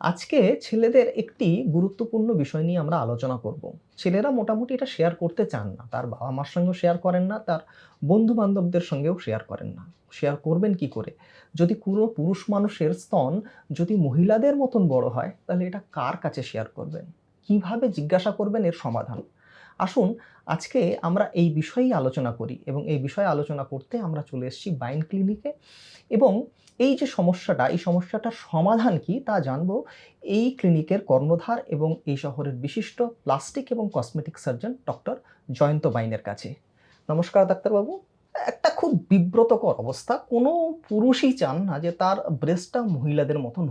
আজকে ছেলেদের একটি গুরুত্বপূর্ণ বিষয় নিয়ে আমরা আলোচনা করব। ছেলেরা মোটামুটি এটা শেয়ার করতে চান না। তার বাবা মার সঙ্গেও শেয়ার করেন না, তার বন্ধু বান্ধবদের সঙ্গেও শেয়ার করেন না। শেয়ার করবেন কি করে? যদি কোনো পুরুষ মানুষের স্তন যদি মহিলাদের মতন বড় হয়, তাহলে এটা কার কাছে শেয়ার করবেন? কীভাবে জিজ্ঞাসা করবেন এর সমাধান? আসুন আজকে আমরা এই বিষয়েই আলোচনা করি এবং এই বিষয়ে আলোচনা করতে আমরা চলে এসেছি বাইন ক্লিনিকে এবং এই যে সমস্যাটা, এই সমস্যাটার সমাধান কি তা জানব এই ক্লিনিকের কর্ণধার এবং এই শহরের বিশিষ্ট প্লাস্টিক এবং কসমেটিক সার্জন ডক্টর জয়ন্ত বাইনের কাছে। নমস্কার ডাক্তারবাবু। একটা খুব বিব্রতকর অবস্থা। কোনো পুরুষই চান না যে তার ব্রেস্টটা মহিলাদের মতন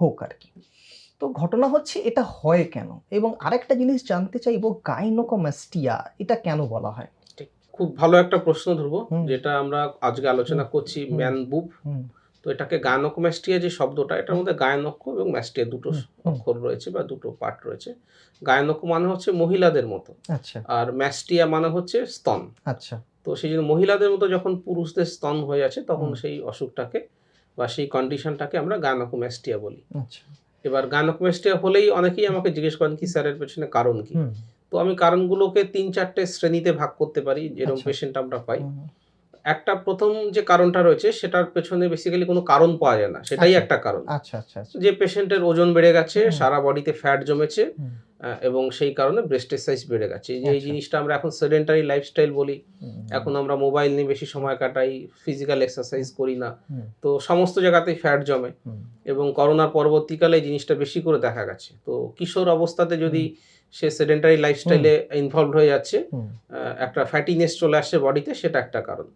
হোক আর কি। তো ঘটনা হচ্ছে এটা হয় কেন? এবং আরেকটা জিনিস জানতে চাইব গাইনোকোমাস্টিয়া এটা কেন বলা হয়? খুব ভালো একটা প্রশ্ন ধরবো। যেটা আমরা আজকে আলোচনা করছি। ম্যান বুব তো এটাকে গায়নকম্যাস্টিয়া যে শব্দটা এটার মধ্যে গায়নক্য এবং ম্যাস্টিয়া দুটো। অক্ষর রয়েছে বা দুটো পার্ট রয়েছে। গায়নক্য মানে হচ্ছে মহিলাদের মতো আচ্ছা। আর ম্যাস্টিয়া মানে হচ্ছে স্তন। আচ্ছা। তো সেই জন্য মহিলাদের মতো যখন পুরুষদের স্তন হয়ে আছে তখন সেই অসুখটাকে বা সেই কন্ডিশনটাকে আমরা গায়নকম্যাস্টিয়া বলি। আচ্ছা। এবার গায়নকম্যাস্টিয়া হলেই অনেকেই আমাকে জিজ্ঞেস করেন কি স্যারের পেছনে কারণ কি? তো আমি কারণগুলোকে তিন চারটে শ্রেণীতে ভাগ করতে পারি যেরকম আচ্ছা। পেশেন্ট আমরা পাই। একটা প্রথম যে কারণটা রয়েছে সেটার পেছনে বেসিক্যালি কোনো কারণ পাওয়া যায় না। সেটাই আচ্ছা। একটা কারণ। আচ্ছা আচ্ছা আচ্ছা। যে পেশেন্টের ওজন বেড়ে গেছে সারা বডিতে ফ্যাট জমেছে এবং সেই কারণে ব্রেস্টের সাইজ বেড়ে গেছে। এই যে এই আচ্ছা। জিনিসটা আমরা এখন সেডেন্টারি লাইফস্টাইল বলি। এখন আমরা মোবাইল নিয়ে বেশি সময় কাটাই ফিজিক্যাল এক্সারসাইজ করি না। তো সমস্ত জায়গাতেই ফ্যাট জমে। এবং করোনার পরবর্তীকালে এই জিনিসটা বেশি করে দেখা গেছে। তো কিশোর অবস্থাতে যদি সে সেডেন্টারি লাইফস্টাইলে ইনভলভ হয়ে যাচ্ছে একটা ফ্যাটিনেস চলে আসছে বডিতে সেটা একটা কারণ।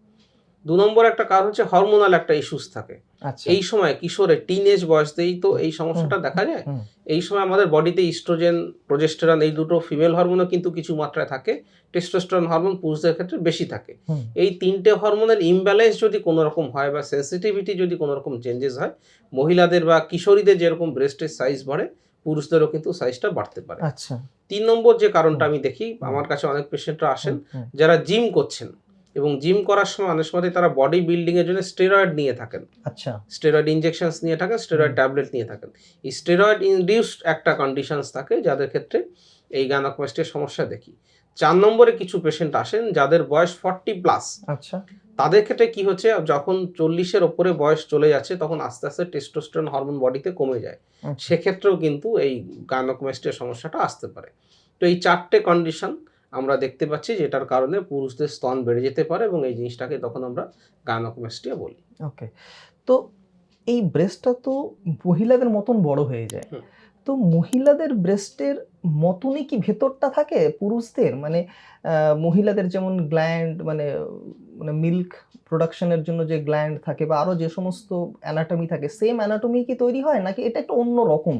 দু নম্বর একটা কারণ হচ্ছে হরমোনাল একটা ইস্যুস থাকে। আচ্ছা। এই সময় কিশোরে টিনেজ বয়সতেই তো এই সমস্যাটা দেখা যায়। এই সময় আমাদের বডিতে ইস্ট্রোজেন প্রোজেস্টেরন এই দুটো ফিমেল হরমোনও কিন্তু কিছু মাত্রায় থাকে। টেস্টোস্টেরন হরমোন পুরুষদের ক্ষেত্রে বেশি থাকে। এই তিনটে হরমোনের ইমব্যালেন্স যদি কোনো রকম হয় বা সেন্সিটিভিটি যদি কোনো রকম চেঞ্জেস হয় মহিলাদের বা কিশোরীদের যেরকম ব্রেস্টের সাইজ বাড়ে পুরুষদেরও কিন্তু সাইজটা বাড়তে পারে। আচ্ছা। তিন নম্বর যে কারণটা আমি দেখি আমার কাছে অনেক পেশেন্টরা আসেন যারা জিম করছেন। এবং জিম করার সময় অনেক সময় তারা বডি বিল্ডিং এর জন্য স্টেরয়েড নিয়ে থাকেন। আচ্ছা। স্টেরয়েড ইনজেকশনস নিয়ে থাকেন স্টেরয়েড ট্যাবলেট নিয়ে থাকেন। এই স্টেরয়েড ইনডিউসড একটা কন্ডিশনস থাকে যাদের ক্ষেত্রে এই গানাকোয়েস্টের সমস্যা দেখি। চার নম্বরে কিছু পেশেন্ট আসেন যাদের বয়স ফর্টি প্লাস আচ্ছা। তাদের ক্ষেত্রে কি হচ্ছে যখন চল্লিশের ওপরে বয়স চলে যাচ্ছে তখন আস্তে আস্তে টেস্টোস্টেরন হরমোন বডিতে কমে যায়। আচ্ছা, সেক্ষেত্রেও কিন্তু এই গানাকোমেস্টের সমস্যাটা আসতে পারে। তো এই চারটে কন্ডিশন আমরা দেখতে পাচ্ছি যেটার কারণে পুরুষদের স্তন বেড়ে যেতে পারে এবং এই জিনিসটাকে তখন আমরা গানাকোমেস্টিয়া বলি। ওকে তো এই ব্রেস্টটা তো মহিলাদের মতন বড় হয়ে যায়। তো মহিলাদের ব্রেস্টের মতনই কি ভেতরটা থাকে পুরুষদের? মানে মহিলাদের যেমন গ্ল্যান্ড মানে মানে মিল্ক প্রোডাকশনের জন্য যে গ্ল্যান্ড থাকে বা আরও যে সমস্ত অ্যানাটমি থাকে সেম অ্যানাটমি কি তৈরি হয়? নাকি এটা একটা অন্য রকম?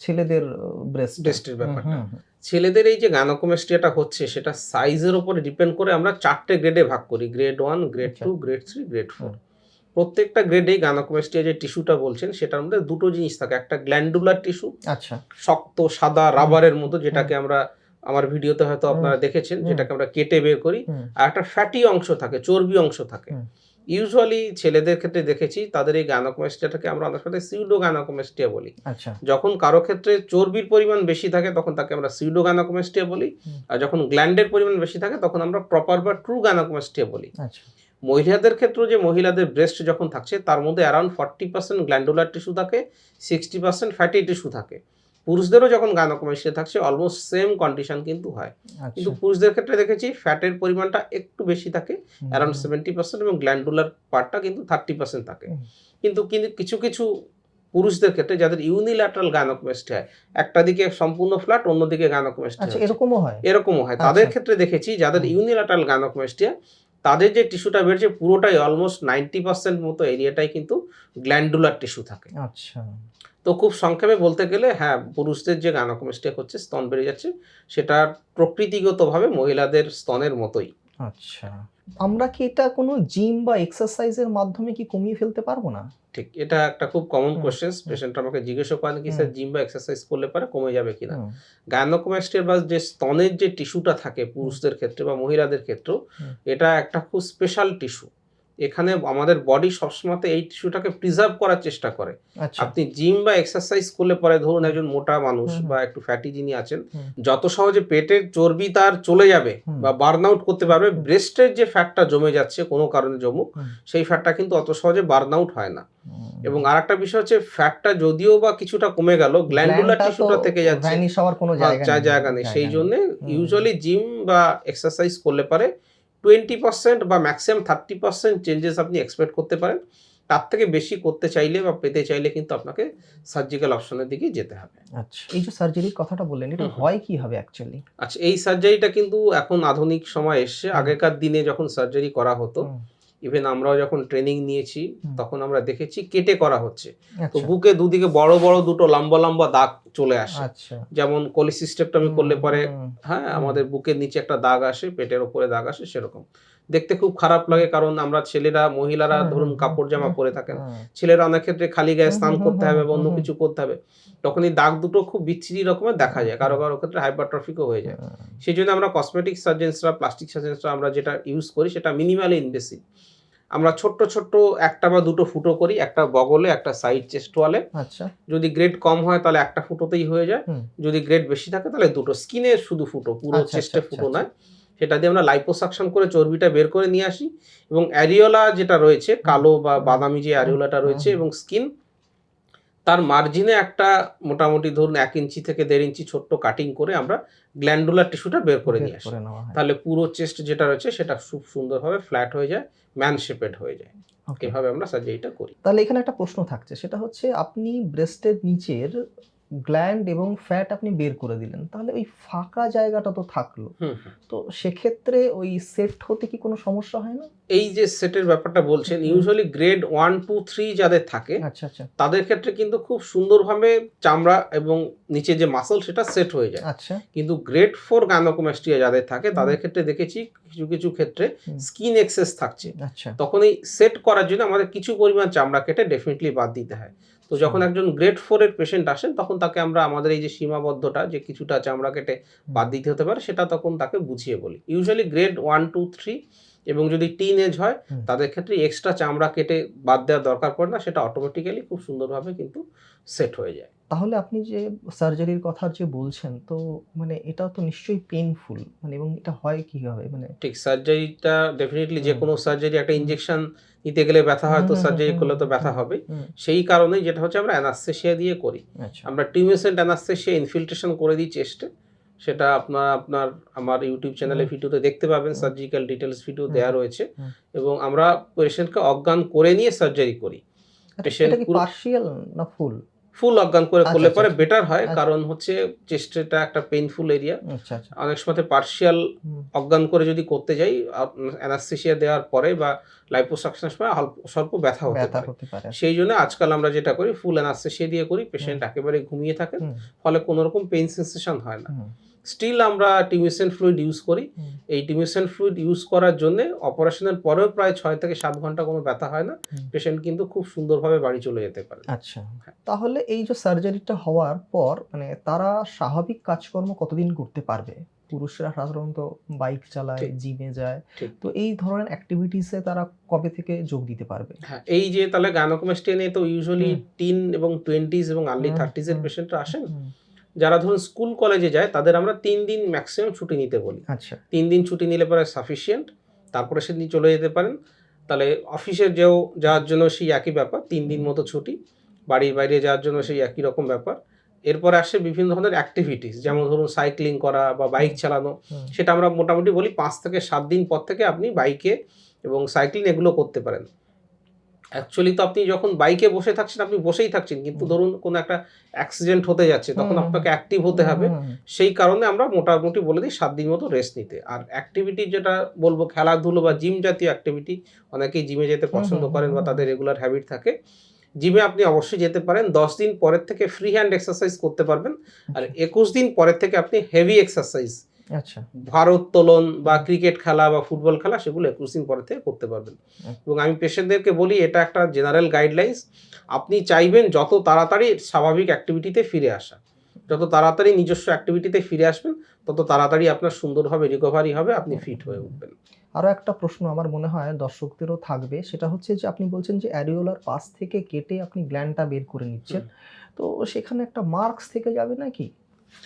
ছেলেদের ব্রেস্ট ব্রেস্টের ব্যাপারটা। ছেলেদের এই যে গানাকোমেস্টিয়াটা হচ্ছে সেটা সাইজের উপরে ডিপেন্ড করে আমরা চারটে গ্রেডে ভাগ করি। Grade one grade. Two grade three grade four প্রত্যেকটা গ্রেডেই গানাকোমেস্টিয়া যে টিস্যুটা বলছেন সেটার মধ্যে দুটো জিনিস থাকে। একটা গ্ল্যান্ডুলার টিস্যু আচ্ছা। শক্ত সাদা রাবারের মতো যেটাকে আমরা আমার ভিডিওতে হয়তো আপনারা দেখেছেন যেটাকে আমরা কেটে বের করি। আর একটা ফ্যাটি অংশ থাকে চর্বি অংশ থাকে। ইউজুয়ালি ছেলেদের ক্ষেত্রে দেখেছি তাদের এই গানাকোমেস্টিয়াটাকে আমরা অনেক সময় সিউডো গানাকোমেস্টিয়া বলি। আচ্ছা। যখন কারও ক্ষেত্রে চর্বির পরিমাণ বেশি থাকে তখন তাকে আমরা সিউডো গানাকোমেস্টিয়া বলি। আর যখন গ্ল্যান্ডের পরিমাণ বেশি থাকে তখন আমরা প্রপার বা ট্রু গানাকোমেস্টিয়া বলি। আচ্ছা। মহিলাদের ক্ষেত্রে যে মহিলাদের ব্রেস্ট যখন থাকছে তার মধ্যে around forty percent glandular tissue থাকে সিক্সটি পার্সেন্ট ফ্যাটি টিস্যু থাকে। পুরুষদেরও যখন গানাকোমেস্টিয়া থাকছে অলমোস্ট সেম কন্ডিশন কিন্তু হয়। কিন্তু আচ্ছা পুরুষদের ক্ষেত্রে দেখেছি ফ্যাটের পরিমাণটা একটু বেশি থাকে অ্যারাউন্ড সেভেন্টি পার্সেন্ট এবং গ্ল্যান্ডুলার পার্টটা কিন্তু থার্টি পার্সেন্ট থাকে। কিন্তু কিন্তু কিছু কিছু পুরুষদের ক্ষেত্রে যাদের ইউনিল্যাটারাল গানাকোমেস্টি হয় একটা দিকে সম্পূর্ণ ফ্ল্যাট অন্যদিকে গানাকোমেস্টি আচ্ছা এরকমও হয়? এরকমও হয়। তাদের আচ্ছা। ক্ষেত্রে দেখেছি যাদের। ইউনিল্যাটারাল গানাকোমেস্টিয়া তাদের যে টিস্যুটা বেড়েছে পুরোটাই অলমোস্ট নাইনটি পার্সেন্ট মতো এরিয়াটাই কিন্তু গ্ল্যান্ডুলার টিস্যু থাকে। আচ্ছা। তো খুব সংক্ষেপে বলতে গেলে হ্যাঁ পুরুষদের যে গানাকোমেস্টিয়া হচ্ছে স্তন বেড়ে যাচ্ছে সেটা প্রকৃতিগতভাবে মহিলাদের স্তনের মতোই। আচ্ছা। আমরা কি এটা কোনো জিম বা এক্সারসাইজের মাধ্যমে কি কমিয়ে ফেলতে পারব না? ঠিক এটা একটা খুব কমন কোশ্চেন পেশেন্ট আমাকে জিজ্ঞেসও করেন কি স্যার জিম বা এক্সারসাইজ করলে পারে কমে যাবে কিনা গায়নোকোমাস্টিয়ার বা যে স্তনের যে টিস্যুটা থাকে পুরুষদের ক্ষেত্রে বা মহিলাদের ক্ষেত্রেও এটা একটা খুব স্পেশাল টিস্যু এখানে আমাদের বডি সবসময় এই টিস্যুটাকে প্রিজার্ভ করার চেষ্টা করে। আচ্ছা। আপনি জিম বা এক্সারসাইজ করলে পরে ধরুন একজন মোটা মানুষ। বা একটু ফ্যাটি যিনি আছেন যত সহজে পেটের চর্বি তার চলে যাবে বা বার্ন আউট করতে পারবে ব্রেস্টের যে ফ্যাটটা জমে যাচ্ছে কোনো কারণে জমুক সেই ফ্যাটটা কিন্তু অত সহজে বার্ন আউট হয় না। এবং আর একটা বিষয় হচ্ছে ফ্যাটটা যদিও বা কিছুটা কমে গেল গ্ল্যান্ডুলার টিস্যুটা থেকে যাচ্ছে। কোনো হ্যাঁ, জায়গা নেই। সেই জন্য ইউজুয়ালি জিম বা এক্সারসাইজ করলে পারে টোয়েন্টি পার্সেন্ট বা ম্যাক্সিমাম থার্টি পার্সেন্ট চেঞ্জেস আপনি এক্সপেক্ট করতে পারেন। তার থেকে বেশি করতে চাইলে বা পেতে চাইলে কিন্তু আপনাকে সার্জিক্যাল অপশনের দিকে যেতে হবে। আচ্ছা এই যে সার্জারির কথাটা বললেন এটা। হয় কীভাবে অ্যাকচুয়ালি আচ্ছা এই সার্জারিটা কিন্তু এখন আধুনিক সময় এসছে। আগেকার দিনে যখন সার্জারি করা হতো ইভেন আমরাও যখন ট্রেনিং নিয়েছি তখন আমরা দেখেছি কেটে করা হচ্ছে। তো আচ্ছা। বুকে দুদিকে বড় বড় দুটো লম্বা লম্বা দাগ চলে আসে। আচ্ছা। যেমন কোলিসিস্টেক্টমি করলে পরে হ্যাঁ আমাদের বুকের নিচে একটা দাগ আসে পেটের ওপরে দাগ আসে সেরকম। দেখতে খুব খারাপ লাগে কারণ আমরা ছেলেরা মহিলারা ধরুন কাপড় জামা পরে থাকেন। ছেলেরা অনেক ক্ষেত্রে খালি গায়ে স্নান করতে হবে বা অন্য কিছু করতে হবে। তখন এই দাগ দুটো খুব বিচ্ছিরি রকমের দেখা যায়। কারও কারও ক্ষেত্রে হাইপারট্রফিকও হয়ে যায়। সেই জন্য আমরা কসমেটিক সার্জেন্সরা প্লাস্টিক সার্জেন্সরা আমরা যেটা ইউজ করি সেটা মিনিমালি ইনভেসিভ আমরা ছোট্ট ছোট্ট একটা বা দুটো ফুটো করি একটা বগলে একটা সাইড চেস্ট ওয়ালে আচ্ছা। যদি গ্রেড কম হয় তাহলে একটা ফুটোতেই হয়ে যায়। যদি গ্রেড বেশি থাকে তাহলে দুটো। স্কিনে শুধু ফুটো পুরো আচ্ছা, চেস্টে আচ্ছা, ফুটো আচ্ছা, নয়। সেটা দিয়ে আমরা লাইপোসাকশন করে চর্বিটা বের করে নিয়ে আসি। এবং অ্যারিওলা যেটা রয়েছে কালো বা বাদামি যে অ্যারিওলাটা রয়েছে এবং স্কিন তার মার্জিনে একটা মোটামুটি ধরুন এক ইঞ্চি থেকে দেড় ইঞ্চি ছোট্ট কাটিং করে আমরা গ্ল্যান্ডুলার টিস্যুটা বের করে নিয়ে আসি। তাহলে পুরো চেস্ট যেটা রয়েছে সেটা খুব সুন্দরভাবে ফ্ল্যাট হয়ে যায় ম্যান শেপেড হয়ে যায়. এভাবে আমরা সার্জারিটা করি। তাহলে এখানে একটা প্রশ্ন থাকছে সেটা হচ্ছে আপনি ব্রেস্টের নিচের গ্ল্যান্ড এবং ফ্যাট আপনি বের করে দিলেন তাহলে ওই ফাঁকা জায়গাটা তো থাকল। তো সেক্ষেত্রে ওই সেট হতে কি কোনো সমস্যা হয় না? এই যে সেটের ব্যাপারটা বলছেন usually grade one two three যাদের থাকে আচ্ছা আচ্ছা। তাদের ক্ষেত্রে কিন্তু খুব সুন্দরভাবে চামড়া এবং নিচে যে মাসল সেটা সেট হয়ে যায়। আচ্ছা। কিন্তু গ্রেড ফোর গাইনোকোমাস্টিয়া যাদের থাকে তাদের ক্ষেত্রে দেখেছি কিছু কিছু ক্ষেত্রে স্কিন এক্সেস থাকছে। আচ্ছা। তখন এই সেট করার জন্য আমাদের কিছু পরিমাণ চামড়া কেটে ডেফিনেটলি বাদ দিতে হয়। তো যখন একজন গ্রেড ফোরের পেশেন্ট আসেন তখন তাকে আমরা আমাদের এই যে সীমাবদ্ধটা যে কিছুটা চামড়া কেটে বাদ দিতে হতে পারে সেটা তখন তাকে বুঝিয়ে বলি। Usually grade one two three এবং যদি টিন এজ হয় তাদের ক্ষেত্রে এক্সট্রা চামড়া কেটে বাদ দেওয়ার দরকার পড়ে না সেটা অটোমেটিক্যালি খুব সুন্দরভাবে কিন্তু সেট হয়ে যায়। তাহলে আপনি যে সার্জারির কথা যে বলছেন তো মানে এটা তো নিশ্চয়ই পেইনফুল মানে এবং এটা হয় কীভাবে? মানে ঠিক সার্জারিটা ডেফিনেটলি যে কোনো সার্জারি একটা ইঞ্জেকশন নিতে গেলে ব্যথা হয় তো সার্জারি করলে তো ব্যথা হবে সেই কারণেই যেটা হচ্ছে আমরা অ্যানাস্থেশিয়া দিয়ে করি। আচ্ছা। আমরা টিউমেসেন্ট অ্যানাস্থেশিয়া ইনফিল্ট্রেশন করে দিই চেস্টে সেটা আপনার আপনার আমার ইউটিউব চ্যানেলে। ভিডিওতে দেখতে পাবেন। সার্জিক্যাল ডিটেলস ভিডিও দেওয়া রয়েছে এবং আমরা পেশেন্টকে অজ্ঞান করে নিয়ে সার্জারি করি পেশেন্ট পার্সিয়াল কি পার্শিয়াল না ফুল ফুল অজ্ঞান করে আচ্ছা, করলে আচ্ছা, পরে। বেটার হয় আচ্ছা। কারণ হচ্ছে চেস্টেটা একটা পেইনফুল এরিয়া অনেক সময় পার্শিয়াল অজ্ঞান করে যদি করতে যাই অ্যানাস্থেশিয়া দেওয়ার পরে বা লাইপোসাকশনের সময় অল্প স্বল্প ব্যথা হতে পারে। সেই জন্য আজকাল আমরা যেটা করি ফুল অ্যানাস্থেশিয়া দিয়ে করি পেশেন্ট একেবারে ঘুমিয়ে থাকেন ফলে কোনো রকম পেইন সেন্সেশন হয় না। স্টিল আমরা টিউমেসেন ফ্লুইড ইউজ করি। এই টিউমেসেন ফ্লুইড ইউজ করার জন্য অপারেশনের পরেও প্রায় ছয় থেকে সাত ঘণ্টা কোনো ব্যথা হয় না। পেশেন্ট কিন্তু খুব সুন্দরভাবে বাড়ি চলে যেতে পারে। আচ্ছা। তাহলে এই যে সার্জারিটা হওয়ার পর মানে তারা স্বাভাবিক কাজকর্ম কতদিন করতে পারবে? পুরুষরা সাধারণত বাইক চালায় জিমে যায়। তো এই ধরনের অ্যাক্টিভিটিসে তারা কবে থেকে যোগ দিতে পারবে? হ্যাঁ এই যে তাহলে গাইনোকোমাস্টিয়া নিয়ে তো ইউজুয়ালি টিন এবং টোয়েন্টিজ এবং আর্লি থার্টিজ এর পেশেন্টরা আসেন। যারা ধরুন স্কুল কলেজে যায় তাদের আমরা তিন দিন ম্যাক্সিমাম ছুটি নিতে বলি। আচ্ছা। তিন দিন ছুটি নিলে পরে সাফিসিয়েন্ট তারপরে সেদিন চলে যেতে পারেন। তাহলে অফিসে যেও যাওয়ার জন্য সেই একই ব্যাপার তিন দিন মতো ছুটি। বাড়ির বাইরে যাওয়ার জন্য সেই একই রকম ব্যাপার। এরপরে আসে বিভিন্ন ধরনের অ্যাক্টিভিটিস যেমন ধরুন সাইক্লিং করা বা বাইক চালানো। সেটা আমরা মোটামুটি বলি পাঁচ থেকে সাত দিন পর থেকে আপনি বাইকে এবং সাইক্লিং এগুলো করতে পারেন। অ্যাকচুয়ালি তো আপনি যখন বাইকে বসে থাকছেন আপনি বসেই থাকছেন কিন্তু ধরুন কোনো একটা অ্যাক্সিডেন্ট হতে যাচ্ছে তখন আপনাকে অ্যাক্টিভ হতে হবে। সেই কারণে আমরা মোটামুটি বলে দিই সাত দিন মতো রেস্ট নিতে। আর অ্যাক্টিভিটি যেটা বলব খেলাধুলো বা জিম জাতীয় অ্যাক্টিভিটি অনেকেই জিমে যেতে পছন্দ করেন বা তাদের রেগুলার হ্যাবিট থাকে। জিমে আপনি অবশ্যই যেতে পারেন। দশ দিন পরের থেকে ফ্রি হ্যান্ড এক্সারসাইজ করতে পারবেন। আর একুশ দিন পরের থেকে আপনি হেভি এক্সারসাইজ আচ্ছা। ভারোত্তোলন বা ক্রিকেট খেলা বা ফুটবল খেলা সেগুলো একুশ দিন পরে থেকে করতে পারবেন। এবং আমি পেশেন্টদেরকে বলি এটা একটা জেনারেল গাইডলাইন্স আপনি চাইবেন যত তাড়াতাড়ি স্বাভাবিক অ্যাক্টিভিটিতে ফিরে আসা। যত তাড়াতাড়ি নিজস্ব অ্যাক্টিভিটিতে ফিরে আসবেন তত তাড়াতাড়ি আপনার সুন্দরভাবে রিকভারি হবে আপনি ফিট হয়ে উঠবেন। আরও একটা প্রশ্ন আমার মনে হয় দর্শকদেরও থাকবে সেটা হচ্ছে যে আপনি বলছেন যে অ্যারিওলার পাশ থেকে কেটে আপনি গ্ল্যান্ডটা বের করে নিচ্ছেন। তো সেখানে একটা মার্কস থেকে যাবে নাকি?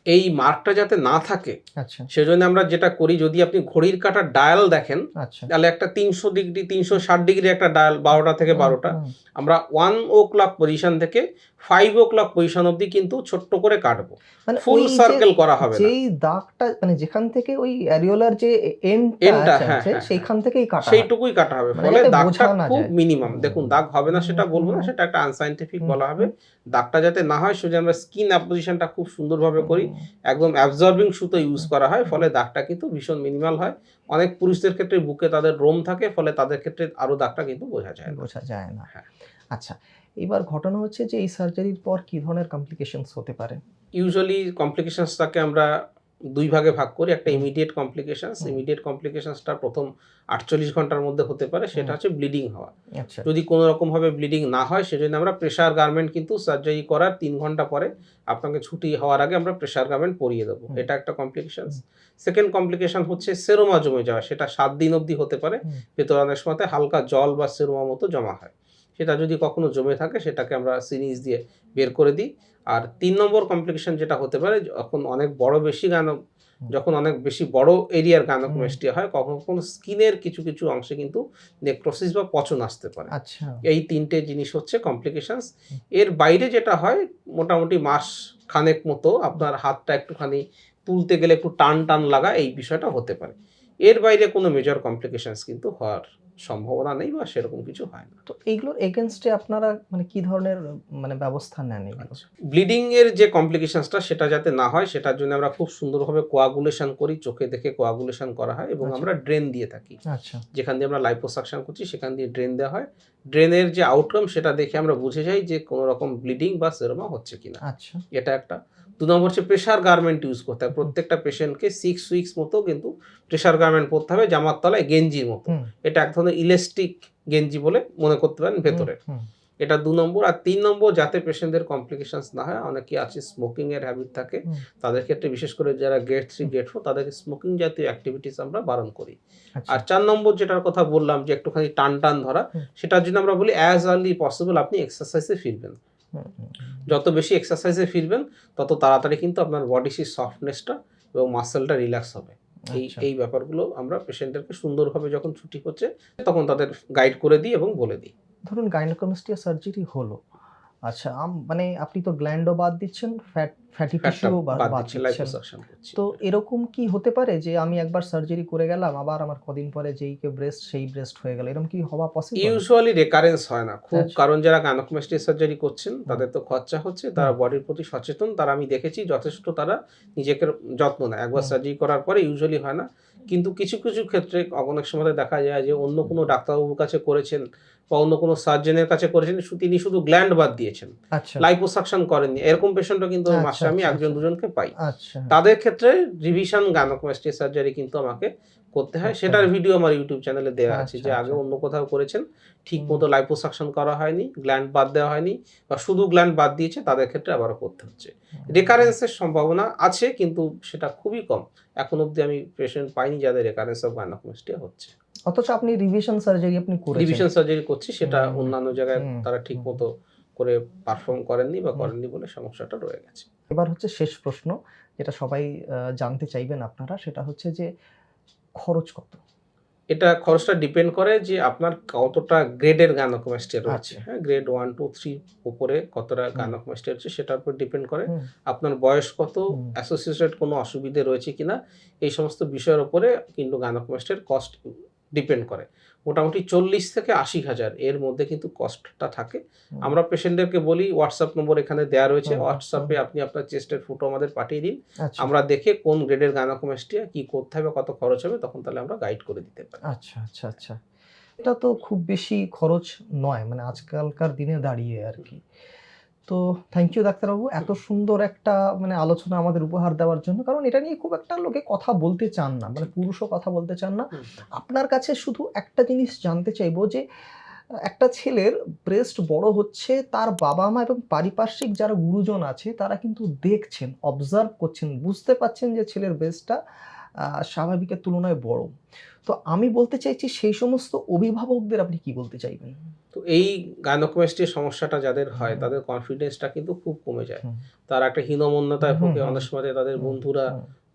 এই মার্কটা যাতে না থাকে আচ্ছা। সেজন্য আমরা যেটা করি যদি আপনি ঘড়ির কাঁটার ডায়াল দেখেন আচ্ছা। তাহলে একটা তিনশো ডিগ্রি তিনশো ষাট ডিগ্রি একটা ডায়াল বারোটা থেকে বারোটা। আমরা ওয়ান ও ক্লক পজিশন থেকে ফাইভ ও ক্লক পজিশন অবধি কিন্তু ছোট্ট করে কাটবো। মানে ফুল সার্কেল করা হবে যেই দাগটা মানে যেখান থেকে ওই অ্যারিওলার যে এন্ডটা হ্যাঁ, আছে হ্যাঁ, সেইখান থেকেই কাটা সেইটুকুই কাটা হবে মানে ফলে দাগটা খুব মিনিমাম দেখুন দাগ হবে না সেটা বলব না সেটা একটা আনসাইন্টিফিক বলা হবে। দাগটা যাতে না হয় সেজন্য আমরা স্কিন অ্যাপোজিশনটা খুব সুন্দরভাবে করি। একদম অ্যাবজর্বিং সুতো ইউজ করা হয় ফলে দাগটা কিন্তু ভীষণ মিনিমাল হয়। অনেক পুরুষদের ক্ষেত্রে বুকে তাদের রোম থাকে ফলে তাদের ক্ষেত্রে আরও দাগটা কিন্তু বোঝা যায় বোঝা যায় না। হ্যাঁ। আচ্ছা এবার ঘটনা হচ্ছে যে এই সার্জারির পর কি ধরনের কমপ্লিকেশনস হতে পারে? ইউজুয়ালি কমপ্লিকেশনস তাকে আমরা দুই ভাগে ভাগ করি একটা ইমিডিয়েট কমপ্লিকেশনস। ইমিডিয়েট কমপ্লিকেশনসটা প্রথম আটচল্লিশ ঘণ্টার মধ্যে হতে পারে সেটা হচ্ছে ব্লিডিং হওয়া। আচ্ছা। যদি কোনো রকম ভাবে ব্লিডিং না হয় সেজন্য আমরা প্রেশার গার্মেন্ট কিন্তু সার্জারি করার তিন ঘণ্টা পরে আপনাকে ছুটি হওয়ার আগে আমরা প্রেশার গার্মেন্ট পরিয়ে দেবো। এটা একটা কমপ্লিকেশন সেকেন্ড কমপ্লিকেশন হচ্ছে সেরোমা জমে যাওয়া সেটা সাত দিন অবধি হতে পারে। হুম। ভেতরে অনেক সময় হালকা জল বা সেরোমা মতো জমা হয়। সেটা যদি কখনো জমে থাকে সেটাকে আমরা সিরিজ দিয়ে বের করে দিই। আর তিন নম্বর কমপ্লিকেশন যেটা হতে পারে যখন অনেক বড় বেশি গান যখন অনেক বেশি বড় এরিয়ার গানকোমেস্টিয়া হয় কখনো কখনো স্কিনের কিছু কিছু অংশে কিন্তু নেক্রোসিস বা পচন আসতে পারে। আচ্ছা। এই তিনটে জিনিস হচ্ছে কমপ্লিকেশনস এর বাইরে যেটা হয় মোটামুটি মাস খানেক মতো আপনার হাতটা একটুখানি তুলতে গেলে একটু টান টান লাগা এই বিষয়টা হতে পারে। এর বাইরে কোনো মেজর কমপ্লিকেশনস কিন্তু হওয়ার সম্ভাবনা নেই বা সেরকম কিছু হয় না। তো এইগুলোর এগেনস্টে আপনারা মানে কি ধরনের মানে ব্যবস্থা নেন ব্লিডিং এর যে কমপ্লিকেশনসটা সেটা যাতে না হয় সেটার জন্য আমরা খুব সুন্দরভাবে কোয়াগুলেশন করি চোখে দেখে কোয়াগুলেশন করা হয় এবং আচ্ছা। আমরা ড্রেন দিয়ে থাকি। আচ্ছা। যেখান দিয়ে আমরা লাইপোসাকশন করছি সেখান দিয়ে ড্রেন দেওয়া হয়। ড্রেনের যে আউটকাম সেটা দেখে আমরা বুঝে যাই যে কোনো রকম ব্লিডিং বা সেরোমা হচ্ছে কিনা। আচ্ছা। এটা একটা। দু নম্বর হচ্ছে প্রেশার গার্মেন্ট ইউজ করতে হবে। প্রত্যেকটা পেশেন্টকে সিক্স উইক্স মতো কিন্তু প্রেশার গার্মেন্ট পরতে হবে জামার তলায় গেঞ্জির মতো। এটা এক ধরনের ইলাস্টিক গেঞ্জি বলে মনে করতে পারেন ভেতরে। এটা দু নম্বর। আর তিন নম্বর যাতে পেশেন্টদের কমপ্লিকেশনস না হয় অনেকে আছে স্মোকিং এর হ্যাবিট থাকে তাদের ক্ষেত্রে বিশেষ করে যারা গেট থ্রি গেট ফোর তাদেরকে স্মোকিং জাতীয় অ্যাক্টিভিটিস আমরা বারণ করি। আচ্ছা। আর চার নম্বর যেটার কথা বললাম যে একটুখানি টান টান ধরা সেটার জন্য আমরা বলি অ্যাজ আর্লি পসিবল আপনি এক্সারসাইজে ফিরবেন। যত বেশি এক্সারসাইজে ফিরবেন তত তাড়াতাড়ি কিন্তু আপনার বডি সেই সফটনেসটা এবং মাসেলটা রিল্যাক্স হবে। এই আচ্ছা। এই ব্যাপারগুলো আমরা পেশেন্টদেরকে সুন্দরভাবে যখন ছুটি হচ্ছে তখন তাদের গাইড করে দিই এবং বলে দিই। ধরুন গাইনোকোমাস্টিয়া সার্জারি হলো। আচ্ছা আম- মানে আপনি তো গ্ল্যান্ডও বাদ দিচ্ছেন ফ্যাট ফ্যাটি টিস্যুও বাদ বাদ বাদ দিচ্ছি দিচ্ছেন। তো এরকম কি হতে পারে যে আমি একবার সার্জারি করে গেলাম আবার আমার কদিন পরে যেই কে ব্রেস্ট সেই ব্রেস্ট হয়ে গেল? এরকম কি হওয়া পসিবল ইউজুয়ালি রেকারেন্স হয় না। খুব আচ্ছা। কারণ যারা গাইনোকোমাস্টি সার্জারি করছেন তাদের তো খরচা হচ্ছে তারা বডির প্রতি সচেতন। তারা আমি দেখেছি যথেষ্ট তারা নিজেকে যত্ন নেয়। একবার সার্জারি করার পরে ইউজুয়ালি হয় না। কিন্তু কিছু কিছু ক্ষেত্রে অনেক সময় দেখা যায় যে অন্য কোনো ডাক্তারবাবুর কাছে করেছেন বা অন্য কোনো সার্জেনের কাছে করেছেন তিনি শুধু গ্ল্যান্ড বাদ দিয়েছেন। আচ্ছা। লাইপোসাকশন করেননি। এরকম পেশেন্টও কিন্তু আচ্ছা, মাসে আমি আচ্ছা, একজন আচ্ছা। দুজনকে পাই। আচ্ছা। তাদের ক্ষেত্রে রিভিশন গাইনোকোমাস্টি সার্জারি কিন্তু আমাকে করতে হয় আচ্ছা। সেটার ভিডিও আমার ইউটিউব চ্যানেলে দেওয়া আছে আচ্ছা, যে আগে আচ্ছা। অন্য কোথাও করেছেন ঠিক। মতো লাইপোসাকশন করা হয়নি গ্ল্যান্ড বাদ দেওয়া হয়নি বা শুধু গ্ল্যান্ড বাদ দিয়েছে তাদের ক্ষেত্রে আবারও করতে হচ্ছে। রেকারেন্সের সম্ভাবনা আছে কিন্তু সেটা খুবই কম। এখন অবধি আমি পেশেন্ট পাইনি যাদের রেকারেন্স অফ গাইনোকোমাস্টিয়া হচ্ছে। অথচ আপনি রিভিশন সার্জারি আপনি করেছেন। রিভিশন সার্জারি করছি সেটা অন্যান্য জায়গায় তারা ঠিক মতো করে পারফর্ম করেননি বা করেননি বলে সমস্যাটা রয়ে গেছে। এবার হচ্ছে শেষ প্রশ্ন যেটা সবাই জানতে চাইবেন আপনারা সেটা হচ্ছে যে খরচ কত এটা খরচটা ডিপেন্ড করে যে আপনার কতটা গ্রেডের গানকমেস্টের রয়েছে আচ্ছা। হ্যাঁ গ্রেড ওয়ান টু থ্রি উপরে কতটা গাইনোকোমাস্টিয়া রয়েছে সেটার উপর ডিপেন্ড করে আপনার বয়স কত। অ্যাসোসিয়েটেড কোনো অসুবিধে রয়েছে কিনা এই সমস্ত বিষয়ের উপরে কিন্তু গাইনোকোমাস্টিয়ার কস্ট ডিপেন্ড করে। মোটামুটি চল্লিশ থেকে আশি হাজার এর মধ্যে কিন্তু কস্টটা থাকে। আমরা পেশেন্টদেরকে বলি হোয়াটসঅ্যাপ নম্বর এখানে দেওয়া রয়েছে। হোয়াটসঅ্যাপে আপনি আপনার চেস্টের ফটো আমাদের পাঠিয়ে দিন। আচ্ছা। আমরা দেখে কোন গ্রেডের গাইনোকোমাস্টিয়া কি করতে হবে কত খরচ হবে তখন তাহলে আমরা গাইড করে দিতে পারি। আচ্ছা আচ্ছা আচ্ছা। এটা তো খুব বেশি খরচ নয় মানে আজকালকার দিনে দাঁড়িয়ে আর কি। তো থ্যাংক ইউ ডাক্তারবাবু। এত সুন্দর একটা মানে আলোচনা আমাদের উপহার দেওয়ার জন্য। কারণ এটা নিয়ে খুব একটা লোকে কথা বলতে চান না মানে পুরুষও কথা বলতে চান না। আপনার কাছে শুধু একটা জিনিস জানতে চাইব যে একটা ছেলের ব্রেস্ট বড় হচ্ছে তার বাবা মা এবং পারিপার্শ্বিক যারা গুরুজন আছে তারা কিন্তু দেখছেন অবজার্ভ করছেন বুঝতে পাচ্ছেন যে ছেলের ব্রেস্টটা স্বাভাবিকের তুলনায় বড়। তো আমি বলতে চাইছি সেই সমস্ত অভিভাবকদের আপনি কি বলতে চাইবেন? তো এই গাইনোকোমাস্টির সমস্যাটা যাদের হয়। তাদের কনফিডেন্সটা কিন্তু খুব কমে যায়। তারা একটা হীনমন্যতায় ভোগে। অনেক সময় তাদের বন্ধুরা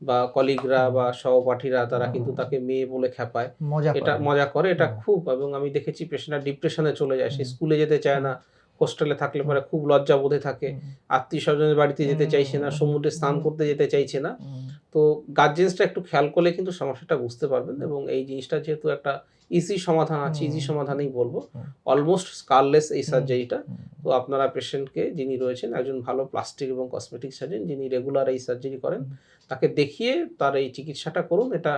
বা কলিগরা বা সহপাঠীরা তারা কিন্তু তাকে মেয়ে বলে খেপায় এটা মজা করে এটা খুব। এবং আমি দেখেছি পেশেন্টরা ডিপ্রেশনে চলে যায়। সে স্কুলে যেতে চায় না হোস্টেলে থাকলে পরে খুব লজ্জা বোধে থাকে। আত্মীয় স্বজনের বাড়িতে যেতে চাইছে না সমুদ্রে স্নান করতে যেতে চাইছে না। তো গার্জেন্সটা একটু খেয়াল করলে কিন্তু সমস্যাটা বুঝতে পারবেন এবং এই জিনিসটা যেহেতু একটা ইজি সমাধান আছে ইজি সমাধানেই বলব। অলমোস্ট স্কারলেস এই সার্জারিটা তো আপনারা পেশেন্টকে যিনি রয়েছেন একজন ভালো প্লাস্টিক এবং কসমেটিক সার্জন যিনি রেগুলার এই সার্জারি করেন তাকে দেখিয়ে তার এই চিকিৎসাটা করুন। এটা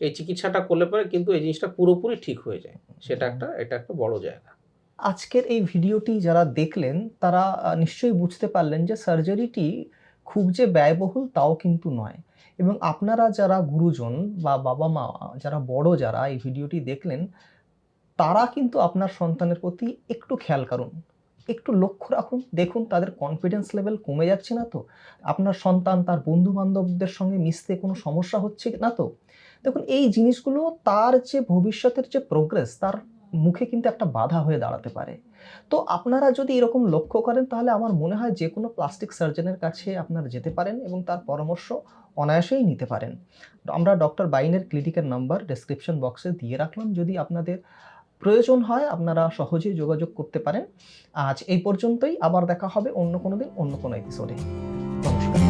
এই চিকিৎসাটা করলে পরে কিন্তু এই জিনিসটা পুরোপুরি ঠিক হয়ে যায়। সেটা একটা এটা একটা বড় জায়গা। আজকের এই ভিডিওটি যারা দেখলেন, তারা নিশ্চয়ই বুঝতে পারলেন যে সার্জারিটি খুব যে ব্যয়বহুল তাও কিন্তু নয়। এবং আপনারা যারা গুরুজন বা বাবা মা, যারা বড় যারা এই ভিডিওটি দেখলেন, তারা কিন্তু আপনার সন্তানের প্রতি একটু খেয়াল করুন। একটু লক্ষ্য রাখুন। দেখুন, তাদের কনফিডেন্স লেভেল কমে যাচ্ছে না তো? আপনার সন্তান, তার বন্ধু বান্ধবদের সঙ্গে মিশতে কোনো সমস্যা হচ্ছে না তো? দেখুন, এই জিনিসগুলো তার যে ভবিষ্যতের যে প্রোগ্রেস তার মুখে কিন্তু একটা বাধা হয়ে দাঁড়াতে পারে। তো আপনারা যদি এরকম লক্ষ্য করেন, তাহলে আমার মনে হয় যে কোনো প্লাস্টিক সার্জনের কাছে আপনারা যেতে পারেন এবং তার পরামর্শ অনায়াসেই নিতে পারেন। আমরা ডক্টর বাইনের ক্লিনিকের নাম্বার ডেসক্রিপশন বক্সে দিয়ে রাখলাম। যদি আপনাদের প্রয়োজন হয়, আপনারা সহজেই যোগাযোগ করতে পারেন। আজ এই পর্যন্তই। আবার দেখা হবে অন্য কোনো দিন, অন্য কোনো এপিসোডে নমস্কার।